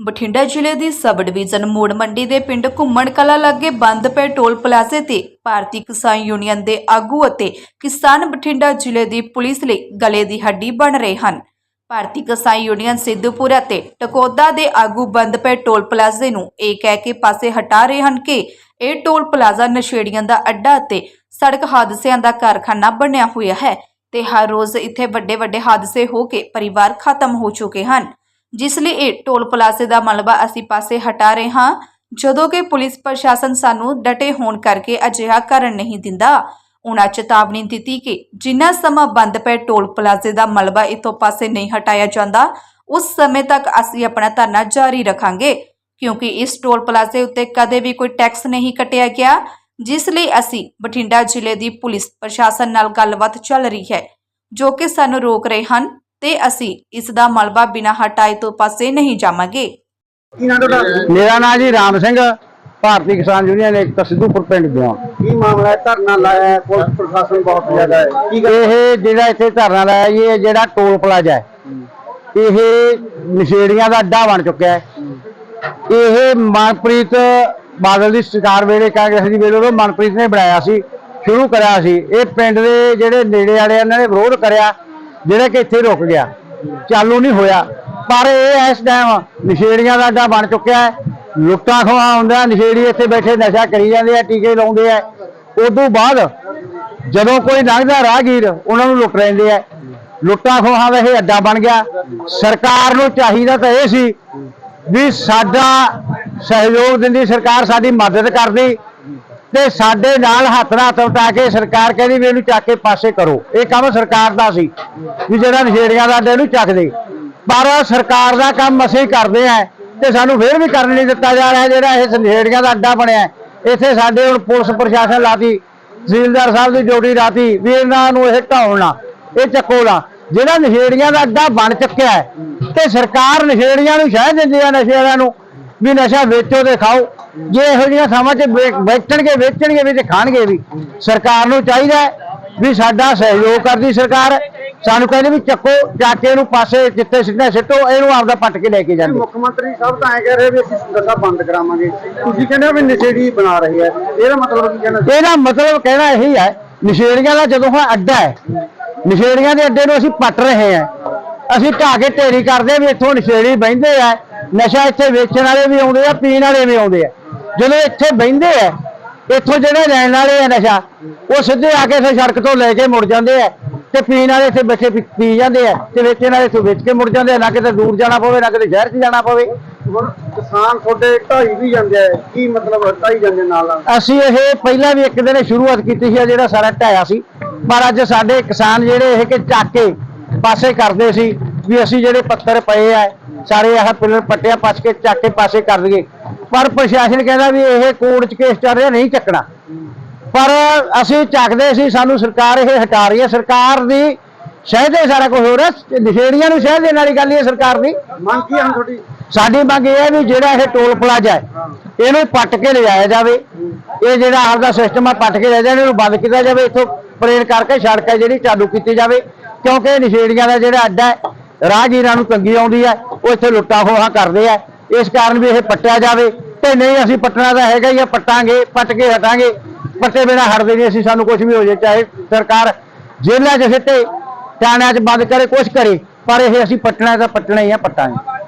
ਬਠਿੰਡਾ ਜ਼ਿਲ੍ਹੇ ਦੀ sub division ਮੋੜ ਮੰਡੀ ਦੇ ਪਿੰਡ ਘੁੰਮਣ ਕਲਾ ਲਾਗੇ ਬੰਦ ਪਏ ਟੋਲ ਪਲਾਜ਼ੇ ਤੇ ਭਾਰਤੀ ਕਿਸਾਨ ਯੂਨੀਅਨ ਦੇ ਆਗੂ ਅਤੇ ਕਿਸਾਨ ਬਠਿੰਡਾ ਜ਼ਿਲ੍ਹੇ ਦੀ ਪੁਲਿਸ ਲਈ ਗਲੇ ਦੀ ਹੱਡੀ ਬਣ ਰਹੇ ਹਨ। ਭਾਰਤੀ ਕਿਸਾਨ ਯੂਨੀਅਨ ਸਿੱਧੂਪੁਰ ਅਤੇ ਟਕੋਦਾ ਦੇ ਆਗੂ ਬੰਦ ਪਏ ਟੋਲ ਪਲਾਜ਼ੇ ਨੂੰ ਇਹ ਕਹਿ ਕੇ ਪਾਸੇ ਹਟਾ ਰਹੇ ਹਨ ਕਿ ਇਹ ਟੋਲ ਪਲਾਜ਼ਾ ਨਸ਼ੇੜੀਆਂ ਦਾ ਅੱਡਾ ਅਤੇ ਸੜਕ ਹਾਦਸਿਆਂ ਦਾ ਕਾਰਖਾਨਾ ਬਣਿਆ ਹੋਇਆ ਹੈ ਤੇ ਹਰ ਰੋਜ਼ ਇੱਥੇ ਵੱਡੇ ਵੱਡੇ ਹਾਦਸੇ ਹੋ ਕੇ ਪਰਿਵਾਰ ਖਤਮ ਹੋ ਚੁੱਕੇ ਹਨ। ਜਿਸ ਲਈ ਇਹ ਟੋਲ ਪਲਾਜ਼ੇ ਦਾ ਮਲਬਾ ਅਸੀਂ ਪਾਸੇ ਹਟਾ ਰਹੇ ਹਾਂ। ਜਦੋਂ ਕਿ ਪੁਲਿਸ ਪ੍ਰਸ਼ਾਸਨ ਸਾਨੂੰ ਡਟੇ ਹੋਣ ਕਰਕੇ ਅਜਿਹਾ ਕਰਨ ਨਹੀਂ ਦਿੰਦਾ। ਉਹਨਾਂ ਚੇਤਾਵਨੀ ਦਿੱਤੀ ਕਿ ਜਿੰਨਾ ਸਮਾਂ ਬੰਦ ਪਏ ਟੋਲ ਪਲਾਜ਼ੇ ਦਾ ਮਲਬਾ ਇਥੋਂ ਪਾਸੇ ਨਹੀਂ ਹਟਾਇਆ ਜਾਂਦਾ, ਉਸ ਸਮੇਂ ਤੱਕ ਅਸੀਂ ਆਪਣਾ ਧਰਨਾ ਜਾਰੀ ਰੱਖਾਂਗੇ, ਕਿਉਂਕਿ ਇਸ ਟੋਲ ਪਲਾਜ਼ੇ ਉੱਤੇ ਕਦੇ ਵੀ ਕੋਈ ਟੈਕਸ ਨਹੀਂ ਕੱਟਿਆ ਗਿਆ, ਜਿਸ ਲਈ ਅਸੀਂ ਬਠਿੰਡਾ ਜ਼ਿਲ੍ਹੇ ਦੀ ਪੁਲਿਸ ਪ੍ਰਸ਼ਾਸਨ ਨਾਲ ਗੱਲਬਾਤ ਚੱਲ ਰਹੀ ਹੈ, ਜੋ ਕਿ ਸਾਨੂੰ ਰੋਕ ਰਹੇ ਹਨ। ਤੇ ਅਸੀਂ ਇਸ ਦਾ ਮਲਬਾ ਬਿਨਾਂ ਹਟਾਏ ਤੋਂ ਪਾਸੇ ਨਹੀਂ ਜਾਵਾਂਗੇ। ਕੀ ਨਾਂ ਤੁਹਾਡਾ? ਮੇਰਾ ਨਾਮ ਜੀ ਰਾਮ ਸਿੰਘ ਭਾਰਤੀ ਕਿਸਾਨ ਯੂਨੀਅਨ ਏਕਤਾ ਸਿੱਧੂਪੁਰ ਪਿੰਡ ਤੋਂ ਕੀ ਮਾਮਲਾ ਹੈ? ਧਰਨਾ ਲਾਇਆ ਹੈ ਪੁਲਿਸ ਪ੍ਰਸ਼ਾਸਨ ਬਹੁਤ ਜ਼ਿਆਦਾ ਹੈ। ਕੀ ਗੱਲ? ਇਹ ਜਿਹੜਾ ਇੱਥੇ ਧਰਨਾ ਲਾਇਆ ਜੀ ਇਹ ਜਿਹੜਾ ਟੋਲ ਪਲਾਜ਼ਾ ਹੈ। ਇਹ ਨਸ਼ੇੜੀਆਂ ਦਾ ਅੱਡਾ ਬਣ ਚੁੱਕਿਆ ਹੈ। ਇਹ ਮਨਪ੍ਰੀਤ ਬਾਦਲ ਦੀ ਸਰਕਾਰ ਵੇਲੇ ਕਾਂਗਰਸ ਦੀ ਵੇਲੇ ਉਹ ਮਨਪ੍ਰੀਤ ਨੇ ਬਣਾਇਆ ਸੀ ਸ਼ੁਰੂ ਕਰਿਆ ਸੀ। ਇਹ ਪਿੰਡ ਦੇ ਜਿਹੜੇ ਨੇੜੇ ਵਾਲੇ ਇਹਨਾਂ ਨੇ ਵਿਰੋਧ ਕਰਿਆ। ਜਿਹੜਾ ਕਿ ਇੱਥੇ ਰੁਕ ਗਿਆ। ਚਾਲੂ ਨਹੀਂ ਹੋਇਆ। ਪਰ ਇਹ ਇਸ ਟਾਈਮ ਨਸ਼ੇੜੀਆਂ ਦਾ ਅੱਡਾ ਬਣ ਚੁੱਕਿਆ ਹੈ। ਲੁੱਟਾਂ ਖੋਹਾਂ ਹੁੰਦਾ ਨਸ਼ੇੜੀ ਇੱਥੇ ਬੈਠੇ ਨਸ਼ਾ ਕਰੀ ਜਾਂਦੇ ਆ, ਟੀਕੇ ਲਾਉਂਦੇ ਆ। ਉਦੋਂ ਬਾਅਦ ਜਦੋਂ ਕੋਈ ਲੰਘਦਾ ਰਾਹਗੀਰ, ਉਹਨਾਂ ਨੂੰ ਲੁੱਟ ਰਹਿੰਦੇ ਆ। ਲੁੱਟਾਂ ਖੋਹਾਂ ਦਾ ਇਹ ਅੱਡਾ ਬਣ ਗਿਆ। ਸਰਕਾਰ ਨੂੰ ਚਾਹੀਦਾ ਤਾਂ ਇਹ ਸੀ ਵੀ ਸਾਡਾ ਸਹਿਯੋਗ ਦਿੰਦੀ, ਸਰਕਾਰ ਸਾਡੀ ਮਦਦ ਕਰਦੀ। ਤੇ ਸਾਡੇ ਨਾਲ ਹੱਥ ਨਾਲ ਹੱਥ ਵਟਾ ਕੇ ਸਰਕਾਰ ਕਹਿੰਦੀ ਵੀ ਇਹਨੂੰ ਚੱਕ ਕੇ ਪਾਸੇ ਕਰੋ। ਇਹ ਕੰਮ ਸਰਕਾਰ ਦਾ ਸੀ ਵੀ ਜਿਹੜਾ ਨਸ਼ੇੜੀਆਂ ਦਾ ਅੱਡਾ ਇਹਨੂੰ ਚੱਕ ਦੇ। ਪਰ ਸਰਕਾਰ ਦਾ ਕੰਮ ਅਸੀਂ ਕਰਦੇ ਆ ਤੇ ਸਾਨੂੰ ਫੇਰ ਵੀ ਕਰਨ ਨਹੀਂ ਦਿੱਤਾ ਜਾ ਰਿਹਾ ਜਿਹੜਾ ਇਹ ਨਸ਼ੇੜੀਆਂ ਦਾ ਅੱਡਾ ਬਣਿਆ ਇੱਥੇ ਸਾਡੇ ਹੁਣ ਪੁਲਿਸ ਪ੍ਰਸ਼ਾਸਨ ਲਾਤੀ, ਤਹਿਸੀਲਦਾਰ ਸਾਹਿਬ ਦੀ ਡਿਊਟੀ ਰਾਤੀ ਵੀ ਇਹਨਾਂ ਨੂੰ ਇਹ ਢਾਉਣ ਨਾ, ਇਹ ਚੱਕੋ ਨਾ। ਜਿਹੜਾ ਨਸ਼ੇੜੀਆਂ ਦਾ ਅੱਡਾ ਬਣ ਚੁੱਕਿਆ ਤੇ ਸਰਕਾਰ ਨਸ਼ੇੜੀਆਂ ਨੂੰ ਸ਼ਹਿ ਦਿੰਦੀ ਆ ਨਸ਼ੇ ਨੂੰ ਵੀ ਨਸ਼ਾ ਵੇਚੋ ਤੇ ਖਾਓ। ਜੇ ਇਹੋ ਜਿਹੀਆਂ ਥਾਵਾਂ 'ਚ ਵੇ- ਵੇਚਣਗੇ ਵੀ ਤੇ ਖਾਣਗੇ ਵੀ ਸਰਕਾਰ ਨੂੰ ਚਾਹੀਦਾ ਵੀ ਸਾਡਾ ਸਹਿਯੋਗ ਕਰਦੀ ਸਰਕਾਰ। ਸਾਨੂੰ ਕਹਿੰਦੇ ਵੀ ਚੱਕੋ ਚੱਕ ਇਹਨੂੰ ਪਾਸੇ ਜਿੱਥੇ ਸਿੱਧਾ ਸਿੱਟੋ ਇਹਨੂੰ ਆਪਦਾ ਪੱਟ ਕੇ ਲੈ ਕੇ ਜਾਂਦੇ। ਮੁੱਖ ਮੰਤਰੀ ਸਾਹਿਬ ਤਾਂ ਐ ਕਹਿ ਰਹੇ ਵੀ ਅਸੀਂ ਨਸ਼ਾ ਬੰਦ ਕਰਾਵਾਂਗੇ। ਤੁਸੀਂ ਕਹਿੰਦੇ ਹੋ ਵੀ ਨਸ਼ੇੜੀ ਬਣਾ ਰਹੀ ਹੈ ਇਹਦਾ ਮਤਲਬ ਕੀ ਕਹਿਣਾ? ਇਹਦਾ ਮਤਲਬ ਕਹਿਣਾ ਇਹੀ ਹੈ ਨਸ਼ੇੜੀਆਂ ਦਾ ਜਦੋਂ ਹੁਣ ਅੱਡਾ ਹੈ ਨਸ਼ੇੜੀਆਂ ਦੇ ਅੱਡੇ ਨੂੰ ਅਸੀਂ ਪੱਟ ਰਹੇ ਹਾਂ। ਅਸੀਂ ਢਾਹ ਕੇ ਢੇਰੀ ਕਰਦੇ ਵੀ ਇੱਥੋਂ ਨਸ਼ੇੜੀ ਬਹਿੰਦੇ ਆ ਨਸ਼ਾ ਇੱਥੇ ਵੇਚਣ ਵਾਲੇ ਵੀ ਆਉਂਦੇ ਆ ਪੀਣ ਵਾਲੇ ਵੀ ਆਉਂਦੇ ਆ। ਜਦੋਂ ਇੱਥੇ ਬਹਿੰਦੇ ਆ ਇੱਥੋਂ ਜਿਹੜੇ ਲੈਣ ਵਾਲੇ ਆ ਨਸ਼ਾ ਉਹ ਸਿੱਧੇ ਆ ਕੇ ਇੱਥੇ ਸੜਕ ਤੋਂ ਲੈ ਕੇ ਮੁੜ ਜਾਂਦੇ ਆ ਤੇ ਪੀਣ ਵਾਲੇ ਇੱਥੇ ਬੱਚੇ ਪੀ ਪੀ ਜਾਂਦੇ ਆ ਤੇ ਵੇਚਣ ਵਾਲੇ ਇੱਥੋਂ ਵੇਚ ਕੇ ਮੁੜ ਜਾਂਦੇ ਆ ਨਾ ਕਿਤੇ ਦੂਰ ਜਾਣਾ ਪਵੇ ਨਾ ਕਿਤੇ ਸ਼ਹਿਰ 'ਚ ਜਾਣਾ ਪਵੇ। ਹੁਣ ਕਿਸਾਨ ਤੁਹਾਡੇ ਢਾਈ ਵੀ ਜਾਂਦੇ ਆ ਕੀ ਮਤਲਬ ਢਾਈ ਜਾਂਦੇ ਨਾਲ ਨਾਲ? ਅਸੀਂ ਇਹ ਪਹਿਲਾਂ ਵੀ ਇੱਕ ਦਿਨ ਸ਼ੁਰੂਆਤ ਕੀਤੀ ਸੀ ਜਿਹੜਾ ਸਾਰਾ ਢਾਇਆ ਸੀ। ਪਰ ਅੱਜ ਸਾਡੇ ਕਿਸਾਨ ਜਿਹੜੇ ਇਹ ਕਿ ਚੱਕ ਕੇ ਪਾਸੇ ਕਰਦੇ ਸੀ ਵੀ ਅਸੀਂ ਜਿਹੜੇ ਪੱਥਰ ਪਏ ਆ ਸਾਰੇ ਆਹ ਪਿੱਲਰ ਪੱਟਿਆ ਪੱਛ ਕੇ ਚੱਕ ਕੇ ਪਾਸੇ ਕਰ ਦਈਏ। ਪਰ ਪ੍ਰਸ਼ਾਸਨ ਕਹਿੰਦਾ ਵੀ ਇਹ ਕੋਰਟ 'ਚ ਕੇਸ ਚੱਲ ਰਿਹਾ ਨਹੀਂ ਚੱਕਣਾ। ਪਰ ਅਸੀਂ ਚੱਕਦੇ ਸੀ ਸਾਨੂੰ ਸਰਕਾਰ ਇਹ ਹਟਾ ਰਹੀ ਹੈ। ਸਰਕਾਰ ਦੀ ਸ਼ਹਿਦੇ ਸਾਰਾ ਕੁਝ ਹੋ ਰਿਹਾ ਨਸ਼ੇੜੀਆਂ ਨੂੰ ਸ਼ਹਿਦ ਦੇਣ ਵਾਲੀ ਗੱਲ ਹੀ ਹੈ ਸਰਕਾਰ ਦੀ। ਮੰਗ ਕੀ ਹਨ ਤੁਹਾਡੀ? ਸਾਡੀ ਮੰਗ ਇਹ ਹੈ ਵੀ ਜਿਹੜਾ ਇਹ ਟੋਲ ਪਲਾਜ਼ਾ ਹੈ ਇਹਨੂੰ ਪੱਟ ਕੇ ਲਿਜਾਇਆ ਜਾਵੇ। ਇਹ ਜਿਹੜਾ ਆਪਦਾ ਸਿਸਟਮ ਆ ਪੱਟ ਕੇ ਲੈ ਜਾਣ ਇਹਨੂੰ ਬੰਦ ਕੀਤਾ ਜਾਵੇ ਇੱਥੋਂ ਪ੍ਰੇਰ ਕਰਕੇ ਸੜਕ ਹੈ ਜਿਹੜੀ ਚਾਲੂ ਕੀਤੀ ਜਾਵੇ। ਕਿਉਂਕਿ ਇਹ ਨਸ਼ੇੜੀਆਂ ਦਾ ਜਿਹੜਾ ਅੱਡਾ ਹੈ ਰਾਹਗੀਰਾਂ ਨੂੰ ਤੰਗੀ ਆਉਂਦੀ ਹੈ ਉਹ ਇੱਥੇ ਲੁੱਟਾਂ ਖੋਹਾਂ ਕਰਦੇ ਆ। ਇਸ ਕਾਰਨ ਵੀ ਇਹ ਪੱਟਿਆ ਜਾਵੇ। ਤੇ ਨਹੀਂ, ਅਸੀਂ ਪੱਟਣਾ ਤਾਂ ਹੈਗਾ ਹੀ ਆ, ਪੱਟਾਂਗੇ, ਪੱਟ ਕੇ ਹਟਾਂਗੇ। ਪੱਟੇ ਬਿਨਾ ਹਟਦੇ ਨਹੀਂ ਅਸੀਂ, ਸਾਨੂੰ ਕੁਝ ਵੀ ਹੋ ਜਾਏ ਚਾਹੇ ਸਰਕਾਰ ਜੇਲ੍ਹਾਂ 'ਚ ਸਿੱਟੇ, ਥਾਣਿਆਂ 'ਚ ਬੰਦ ਕਰੇ, ਕੁਛ ਕਰੇ, ਪਰ ਇਹ ਅਸੀਂ ਪੱਟਣਾ ਤਾਂ ਪੱਟਣਾ ਹੀ ਆ, ਪੱਟਾਂਗੇ।